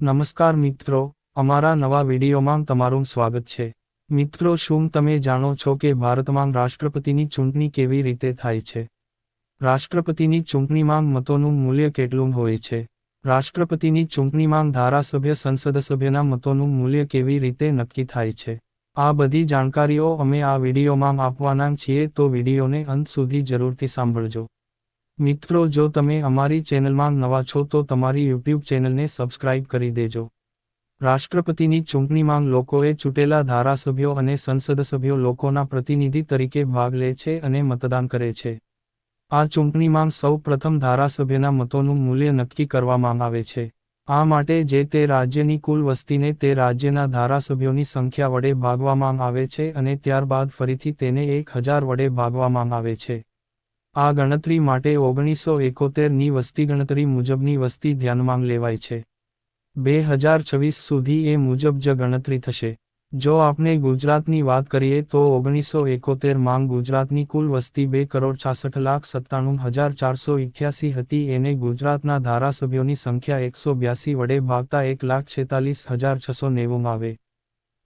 નમસ્કાર મિત્રો, અમારા નવા વિડીયોમાં તમારું સ્વાગત છે. મિત્રો, શું તમે જાણો છો કે ભારતમાં રાષ્ટ્રપતિની ચૂંટણી કેવી રીતે થાય છે? રાષ્ટ્રપતિની ચૂંટણીમાં મતોનું મૂલ્ય કેટલું હોય છે? રાષ્ટ્રપતિની ચૂંટણીમાં ધારાસભ્ય સંસદ સભ્યના મતોનું મૂલ્ય કેવી રીતે નક્કી થાય છે? આ બધી જાણકારીઓ અમે આ વિડીયોમાં આપવાના છીએ, તો વિડીયોને અંત સુધી જરૂરથી સાંભળજો. મિત્રો, જો તમે અમારી ચેનલમાં નવા છો, તો તમારી યુટ્યુબ ચેનલને સબસ્ક્રાઇબ કરી દેજો. રાષ્ટ્રપતિની ચૂંટણીમાં લોકોએ ચૂંટેલા ધારાસભ્યો અને સંસદ સભ્યો લોકોના પ્રતિનિધિ તરીકે ભાગ લે છે અને મતદાન કરે છે. આ ચૂંટણીમાં સૌ પ્રથમ ધારાસભ્યના મતોનું મૂલ્ય નક્કી કરવામાં આવે છે. આ માટે જે તે રાજ્યની કુલ વસ્તીને તે રાજ્યના ધારાસભ્યોની સંખ્યા વડે ભાગવામાં આવે છે અને ત્યારબાદ ફરીથી તેને એક હજાર વડે ભાગવામાં આવે છે. આ ગણતરી માટે ઓગણીસો એકોતેરની વસ્તી ગણતરી મુજબની વસ્તી ધ્યાનમાં લેવાય છે. બે હજાર છવ્વીસ સુધી એ મુજબ જ ગણતરી થશે. જો આપણે ગુજરાતની વાત કરીએ તો ઓગણીસો એકોતેર માંગ ગુજરાતની કુલ વસ્તી બે કરોડ છાસઠ લાખ સત્તાણું હજાર ચારસો ઇઠ્યાસી હતી. એને ગુજરાતના ધારાસભ્યોની સંખ્યા એકસો બ્યાસી વડે ભાગતા એક લાખ છેતાલીસ હજાર છસો નેવું આવે.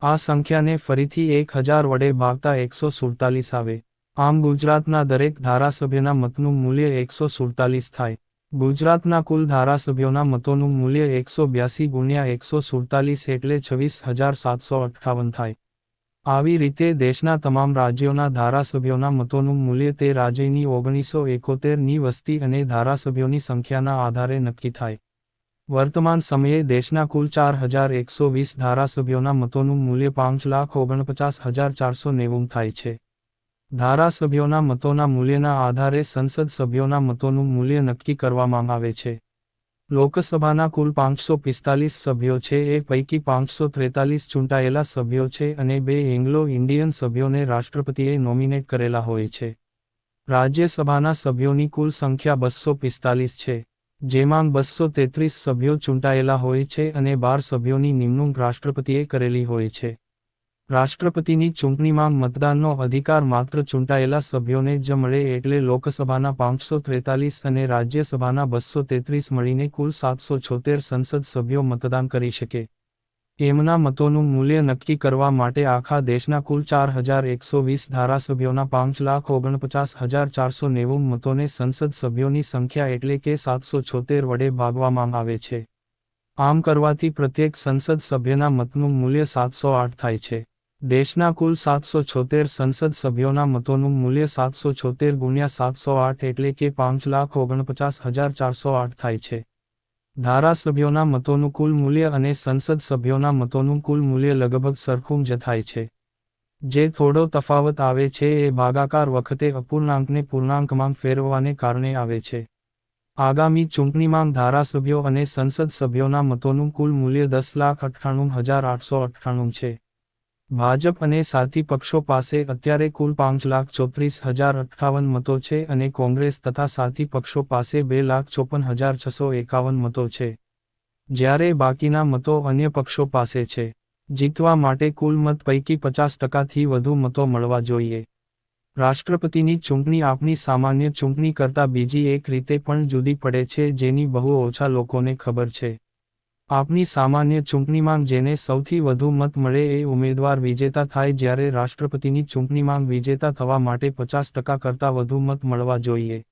આ સંખ્યાને ફરીથી એક હજાર વડે ભાગતા એકસો સુડતાલીસ આવે. આમ ગુજરાતના દરેક ધારાસભ્યના મતનું મૂલ્ય એકસો સુડતાલીસ થાય. ગુજરાતના કુલ ધારાસભ્યોના મતોનું મૂલ્ય એકસો બ્યાસી ગુણ્યા એકસો સુડતાલીસ એટલે છવ્વીસ હજાર સાતસો અઠ્ઠાવન થાય. આવી રીતે દેશના તમામ રાજ્યોના ધારાસભ્યોના મતોનું મૂલ્ય તે રાજ્યની ઓગણીસો એકોતેરની વસ્તી અને ધારાસભ્યોની સંખ્યાના આધારે નક્કી થાય. વર્તમાન સમયે દેશના કુલ ચાર હજાર એકસો વીસ ધારાસભ્યોના મતોનું મૂલ્ય પાંચ લાખ ઓગણપચાસ હજાર ચારસો નેવું થાય છે. ધારાસભ્યોના મતોના મૂલ્યના આધારે સંસદ સભ્યોના મતોનું મૂલ્ય નક્કી કરવામાં આવે છે. લોકસભાના કુલ પાંચસો પિસ્તાલીસ સભ્યો છે, એ પૈકી પાંચસો ત્રેતાલીસ ચૂંટાયેલા સભ્યો છે અને બે એંગ્લો ઇન્ડિયન સભ્યોને રાષ્ટ્રપતિએ નોમિનેટ કરેલા હોય છે. રાજ્યસભાના સભ્યોની કુલ સંખ્યા બસો પિસ્તાલીસ છે, જેમાં બસો તેત્રીસ સભ્યો ચૂંટાયેલા હોય છે અને બાર સભ્યોની નિમણૂક રાષ્ટ્રપતિએ કરેલી હોય છે. રાષ્ટ્રપતિની ચૂંટણીમાં મતદાનનો અધિકાર માત્ર ચૂંટાયેલા સભ્યોને જ મળે એટલે લોકસભાના પાંચસો ત્રેતાલીસ અને રાજ્યસભાના બસો તેત્રીસ મળીને કુલ સાતસો છોતેર સંસદ સભ્યો મતદાન કરી શકે. એમના મતોનું મૂલ્ય નક્કી કરવા માટે આખા દેશના કુલ ચાર હજાર એકસો વીસ ધારાસભ્યોના પાંચ લાખ ઓગણપચાસ હજાર ચારસો નેવું મતોને સંસદ સભ્યોની સંખ્યા એટલે કે સાતસો છોતેર વડે ભાગવામાં આવે છે. આમ કરવાથી પ્રત્યેક સંસદ સભ્યના મતનું મૂલ્ય સાતસો આઠ થાય છે. દેશના કુલ સાતસો છોતેર સંસદ સભ્યોના મતોનું મૂલ્ય સાતસો છોતેર ગુણ્યા સાતસો આઠ એટલે કે પાંચ લાખ ઓગણપચાસ હજાર ચારસો આઠ થાય છે. ધારાસભ્યોના મતોનું કુલ મૂલ્ય અને સંસદ સભ્યોના મતોનું કુલ મૂલ્ય લગભગ સરખું જ થાય છે. જે થોડો તફાવત આવે છે એ ભાગાકાર વખતે અપૂર્ણાંકને પૂર્ણાંકમાં ફેરવવાને કારણે આવે છે. આગામી ચૂંટણીમાં ધારાસભ્યો અને સંસદ સભ્યોના મતોનું કુલ મૂલ્ય દસ લાખ અઠ્ઠાણું હજાર આઠસો અઠ્ઠાણું છે. ભાજપ અને સાથી પક્ષો પાસે અત્યારે કુલ પાંચ લાખ ચોત્રીસ હજાર અઠ્ઠાવન મતો છે અને કોંગ્રેસ તથા સાથી પક્ષો પાસે બે લાખ ચોપન હજાર છસો એકાવન મતો છે. જ્યારે બાકીના મતો અન્ય પક્ષો પાસે છે. જીતવા માટે કુલ મત પૈકી પચાસ ટકાથી વધુ મતો મળવા જોઈએ. રાષ્ટ્રપતિની ચૂંટણી આપણી સામાન્ય ચૂંટણી કરતાં બીજી એક રીતે પણ જુદી પડે છે જેની બહુ ઓછા લોકોને ખબર છે. આપની સામાન્ય ચૂંટણીમાં જેને સૌથી વધુ મત મળે એ ઉમેદવાર વિજેતા થાય જ્યારે રાષ્ટ્રપતિની ચૂંટણીમાં વિજેતા થવા માટે પચાસ ટકા કરતાં વધુ મત મળવા જોઈએ.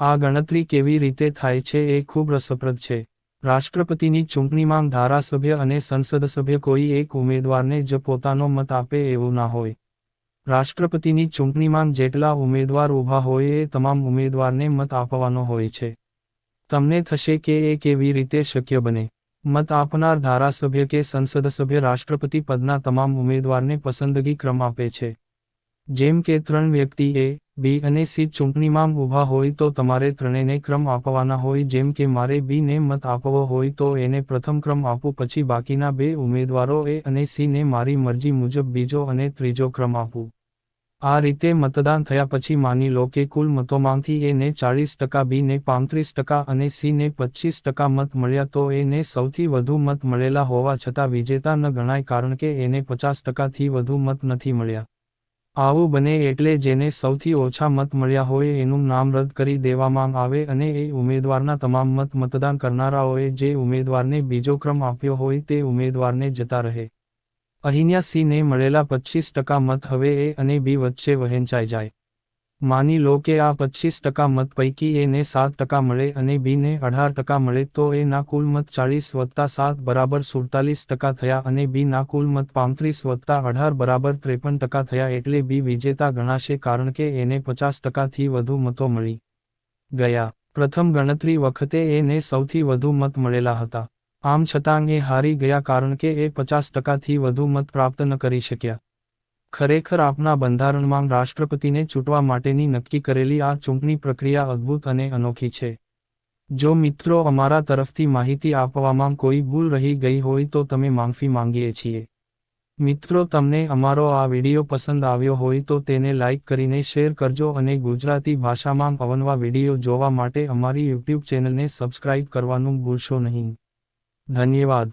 આ ગણતરી કેવી રીતે થાય છે એ ખૂબ રસપ્રદ છે. રાષ્ટ્રપતિની ચૂંટણીમાં ધારાસભ્ય અને સંસદ સભ્ય કોઈ એક ઉમેદવારને જ પોતાનો મત આપે એવું ના હોય. રાષ્ટ્રપતિની ચૂંટણીમાં જેટલા ઉમેદવાર ઊભા હોય એ તમામ ઉમેદવારને મત આપવાનો હોય છે. તમને થશે કે એ કેવી રીતે શક્ય બને. મત આપનાર ધારાસભ્ય કે સંસદ સભ્ય રાષ્ટ્રપતિ પદના તમામ ઉમેદવારને પસંદગી ક્રમ આપે છે. જેમ કે ત્રણ વ્યક્તિ એ, બી અને સી ચૂંટણીમાં ઊભા હોય તો તમારે ત્રણેયને ક્રમ આપવાના હોય જેમ કે મારે બીને મત આપવો હોય તો એને પ્રથમ ક્રમ આપું પછી બાકીના બે ઉમેદવારો એ અને સીને મારી મરજી મુજબ બીજો અને ત્રીજો ક્રમ આપું. આ રીતે મતદાન થયા પછી માની લો કે કુલ મતોમાંથી એને ચાળીસ ટકા બી ને પાંત્રીસ ટકા અને સી ને પચીસ ટકા મત મળ્યા તો એને સૌથી વધુ મત મળેલા હોવા છતાં વિજેતા ન ગણાય કારણ કે એને પચાસ ટકાથી વધુ મત નથી મળ્યા. આવું બને એટલે જેને સૌથી ઓછા મત મળ્યા હોય એનું નામ રદ કરી દેવામાં આવે અને એ ઉમેદવારના તમામ મત મતદાન કરનારાઓએ જે ઉમેદવારને બીજો ક્રમ આપ્યો હોય તે ઉમેદવારને જતા રહે. અહીંયા સીને મળેલા પચીસ ટકા મત હવે એ અને બી વચ્ચે વહેંચાઈ જાય. માની લો કે આ પચીસ ટકા મત પૈકી એને સાત ટકા મળે અને બીને અઢાર ટકા મળે તો એ ના કુલ મત ચાળીસ વત્તા સાત બરાબર સુડતાલીસ ટકા થયા અને બી ના કુલ મત પાંત્રીસ વત્તા અઢાર બરાબર ત્રેપન ટકા થયા એટલે બી વિજેતા ગણાશે કારણ કે એને પચાસ ટકાથી વધુ મતો મળી ગયા. પ્રથમ ગણતરી વખતે એને સૌથી વધુ મત મળેલા હતા. આમ છતાં એ હારી ગયા કારણ કે એ પચાસ ટકાથી વધુ મત પ્રાપ્ત ન કરી શક્યા. ખરેખર આપના બંધારણમાં રાષ્ટ્રપતિને ચૂંટવા માટેની નક્કી કરેલી આ ચૂંટણી પ્રક્રિયા અદ્ભુત અને અનોખી છે. જો મિત્રો અમારા તરફથી માહિતી આપવામાં કોઈ ભૂલ રહી ગઈ હોય તો તમે માફી માંગીએ છીએ. મિત્રો તમને અમારો આ વીડિયો પસંદ આવ્યો હોય તો તેને લાઇક કરીને શેર કરજો અને ગુજરાતી ભાષામાં અવનવા વીડિયો જોવા માટે અમારી યુટ્યુબ ચેનલને સબસ્ક્રાઇબ કરવાનું ભૂલશો નહીં. ધન્યવાદ